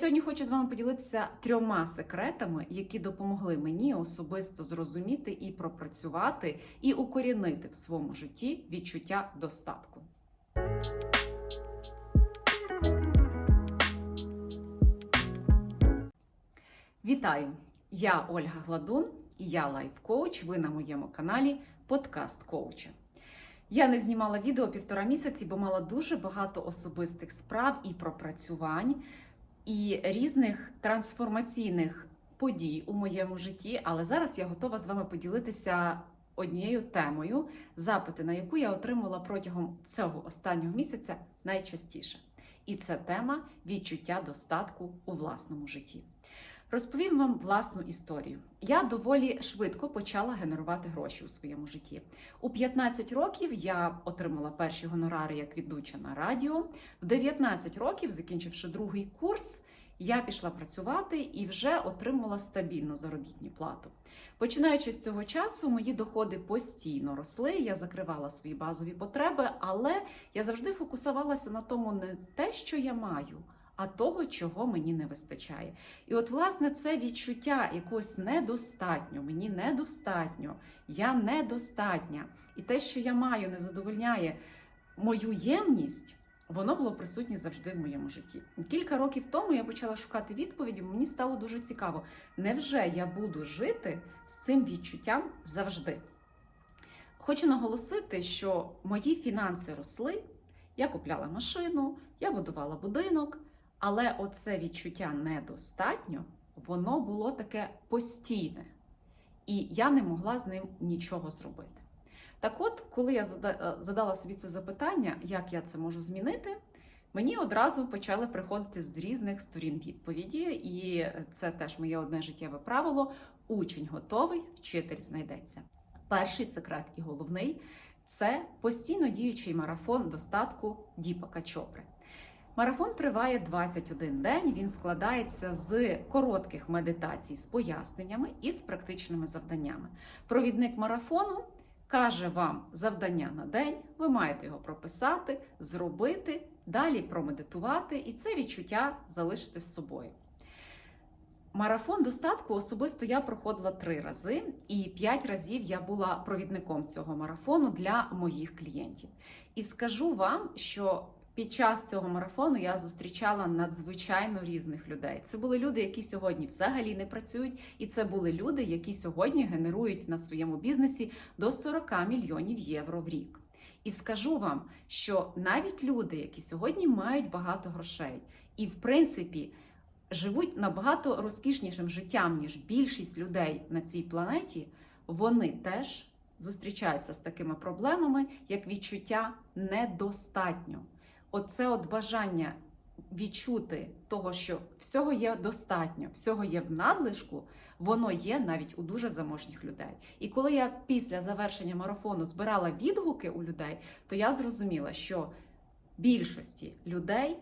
Сьогодні хочу з вами поділитися трьома секретами, які допомогли мені особисто зрозуміти і пропрацювати, і укорінити в своєму житті відчуття достатку. Вітаю! Я Ольга Гладун і я лайф-коуч. Ви на моєму каналі Подкаст Коуча. Я не знімала відео півтора місяці, бо мала дуже багато особистих справ і пропрацювань, і різних трансформаційних подій у моєму житті. Але зараз я готова з вами поділитися однією темою, запити на яку я отримала протягом цього останнього місяця найчастіше. І це тема відчуття достатку у власному житті. Розповім вам власну історію. Я доволі швидко почала генерувати гроші у своєму житті. У 15 років я отримала перші гонорари як ведуча на радіо. В 19 років, закінчивши другий курс, я пішла працювати і вже отримала стабільну заробітну плату. Починаючи з цього часу, мої доходи постійно росли. Я закривала свої базові потреби, але я завжди фокусувалася на тому, не те, що я маю а того, чого мені не вистачає. І от, власне, це відчуття якогось недостатньо, мені недостатньо, я недостатня. І те, що я маю, не задовольняє мою ємність. Воно було присутнє завжди в моєму житті. Кілька років тому я почала шукати відповіді, мені стало дуже цікаво, невже я буду жити з цим відчуттям завжди? Хочу наголосити, що мої фінанси росли, я купляла машину, я будувала будинок. Але оце відчуття недостатньо, воно було таке постійне, і я не могла з ним нічого зробити. Так от, коли я задала собі це запитання, як я це можу змінити, мені одразу почали приходити з різних сторін відповіді, і це теж моє одне життєве правило: учень готовий, вчитель знайдеться. Перший секрет і головний це постійно діючий марафон достатку Діпака Чопри. Марафон триває 21 день. Він складається з коротких медитацій з поясненнями і з практичними завданнями. Провідник марафону каже вам завдання на день. Ви маєте його прописати, зробити, далі промедитувати, і це відчуття залишити з собою. Марафон достатку особисто я проходила три рази, і п'ять разів я була провідником цього марафону для моїх клієнтів. І скажу вам, що під час цього марафону я зустрічала надзвичайно різних людей. Це були люди, які сьогодні взагалі не працюють, і це були люди, які сьогодні генерують на своєму бізнесі до 40 мільйонів євро в рік. І скажу вам, що навіть люди, які сьогодні мають багато грошей, і в принципі живуть набагато розкішнішим життям, ніж більшість людей на цій планеті, вони теж зустрічаються з такими проблемами, як відчуття недостатньо оце от бажання відчути того, що всього є достатньо, всього є в надлишку, воно є навіть у дуже заможніх людей. І коли я після завершення марафону збирала відгуки у людей, то я зрозуміла, що більшості людей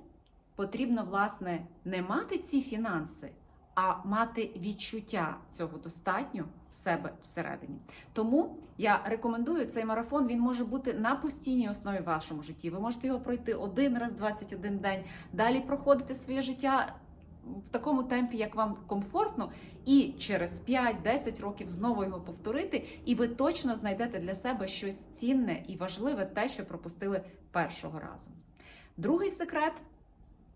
потрібно власне не мати ці фінанси а мати відчуття цього достатньо в себе всередині. Тому я рекомендую цей марафон. Він може бути на постійній основі в вашому житті. Ви можете його пройти один раз 21 день, далі проходити своє життя. В такому темпі, як вам комфортно, і через 5-10 років знову його повторити, і ви точно знайдете для себе щось цінне і важливе, те, що пропустили першого разу. Другий секрет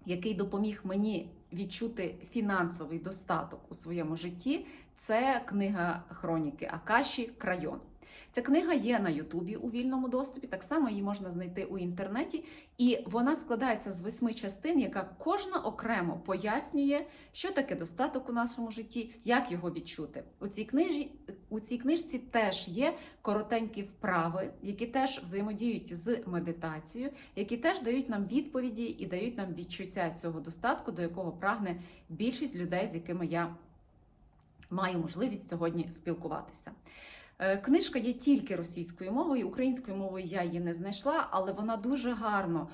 який допоміг мені відчути фінансовий достаток у своєму житті, це книга хроніки Акаші Крайон. Ця книга є на Ютубі у вільному доступі, так само її можна знайти у інтернеті, і вона складається з восьми частин, яка кожна окремо пояснює, що таке достаток у нашому житті, як його відчути. У цій книжі у цій книжці теж є коротенькі вправи, які теж взаємодіють з медитацією, які теж дають нам відповіді і дають нам відчуття цього достатку, до якого прагне більшість людей, з якими я маю можливість сьогодні спілкуватися. Е, книжка є тільки російською мовою, українською мовою я її не знайшла, але вона дуже гарно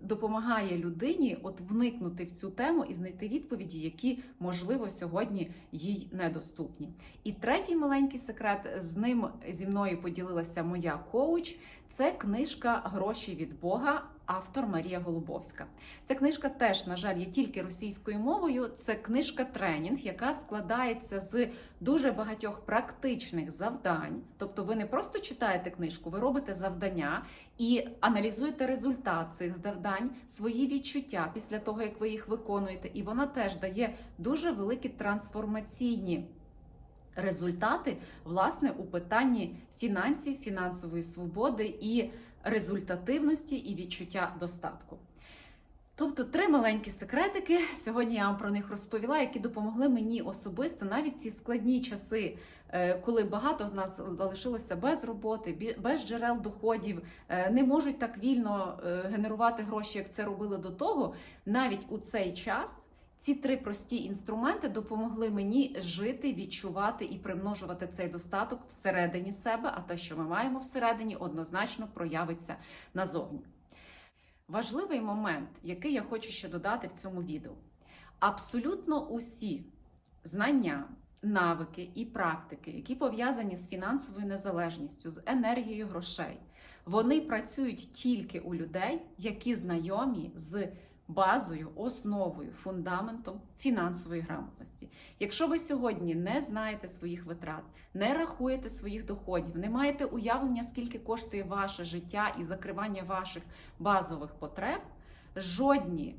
допомагає людині от вникнути в цю тему і знайти відповіді, які можливо сьогодні їй недоступні. І третій маленький секрет з ним зі мною поділилася моя коуч. Це книжка Гроші від Бога, автор Марія Голубовська. Ця книжка теж, на жаль, є тільки російською мовою. Це книжка тренінг, яка складається з дуже багатьох практичних завдань. Тобто, ви не просто читаєте книжку, ви робите завдання і аналізуєте результат цих завдань, свої відчуття після того, як ви їх виконуєте. І вона теж дає дуже великі трансформаційні результати власне у питанні фінансів, фінансової свободи і результативності і відчуття достатку. Тобто три маленькі секретики. Сьогодні я вам про них розповіла, які допомогли мені особисто навіть ці складні часи, е, коли багато з нас залишилося без роботи, без джерел доходів, е, не можуть так вільно е, генерувати гроші, як це робили до того. Навіть у цей час ці три прості інструменти допомогли мені жити, відчувати і примножувати цей достаток всередині себе. А те, що ми маємо всередині, однозначно проявиться назовні. Важливий момент, який я хочу ще додати в цьому відео: абсолютно усі знання, навики і практики, які пов'язані з фінансовою незалежністю, з енергією грошей, вони працюють тільки у людей, які знайомі з базою, основою, фундаментом фінансової грамотності. Якщо ви сьогодні не знаєте своїх витрат, не рахуєте своїх доходів, не маєте уявлення, скільки коштує ваше життя і закривання ваших базових потреб, жодні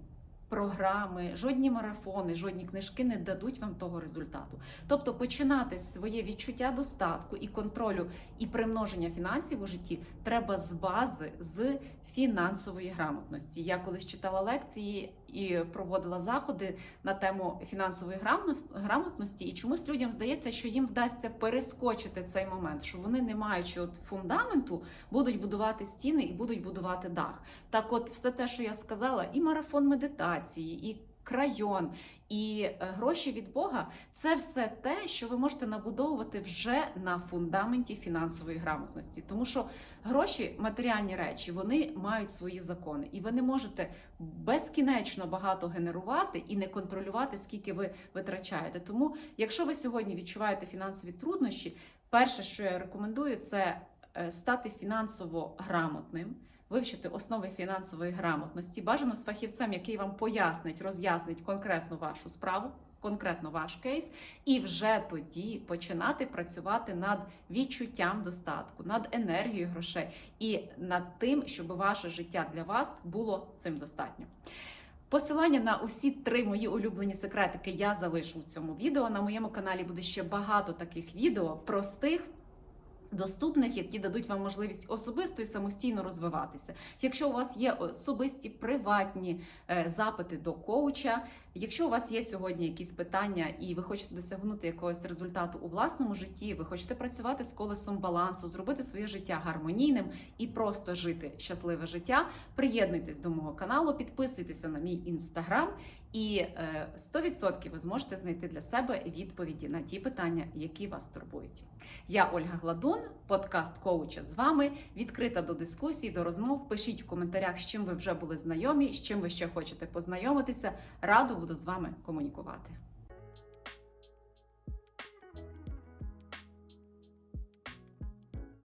програми, жодні марафони, жодні книжки не дадуть вам того результату. Тобто починати своє відчуття достатку і контролю і примноження фінансів у житті треба з бази з фінансової грамотності. Я колись читала лекції і проводила заходи на тему фінансової грамотно- грамотності, і чомусь людям здається, що їм вдасться перескочити цей момент, що вони, не маючи от фундаменту, будуть будувати стіни і будуть будувати дах. Так, от, все те, що я сказала, і марафон медитації, і крайон, і е, гроші від Бога це все те, що ви можете набудовувати вже на фундаменті фінансової грамотності. Тому що гроші, матеріальні речі, вони мають свої закони, і ви не можете безкінечно багато генерувати і не контролювати, скільки ви витрачаєте. Тому, якщо ви сьогодні відчуваєте фінансові труднощі, перше, що я рекомендую, це е, стати фінансово грамотним. Вивчити основи фінансової грамотності, бажано з фахівцем, який вам пояснить, роз'яснить конкретно вашу справу, конкретно ваш кейс, і вже тоді починати працювати над відчуттям достатку, над енергією грошей і над тим, щоб ваше життя для вас було цим достатньо. Посилання на усі три мої улюблені секретики я залишу в цьому відео. На моєму каналі буде ще багато таких відео простих. Доступних, які дадуть вам можливість особисто і самостійно розвиватися. Якщо у вас є особисті приватні е, запити до коуча, якщо у вас є сьогодні якісь питання і ви хочете досягнути якогось результату у власному житті, ви хочете працювати з колесом балансу, зробити своє життя гармонійним і просто жити щасливе життя, приєднуйтесь до мого каналу, підписуйтеся на мій інстаграм, і е, 100% ви зможете знайти для себе відповіді на ті питання, які вас турбують. Я Ольга Гладун, подкаст коуча з вами. Відкрита до дискусій, до розмов. Пишіть в коментарях, з чим ви вже були знайомі, з чим ви ще хочете познайомитися. Радо буду з вами комунікувати.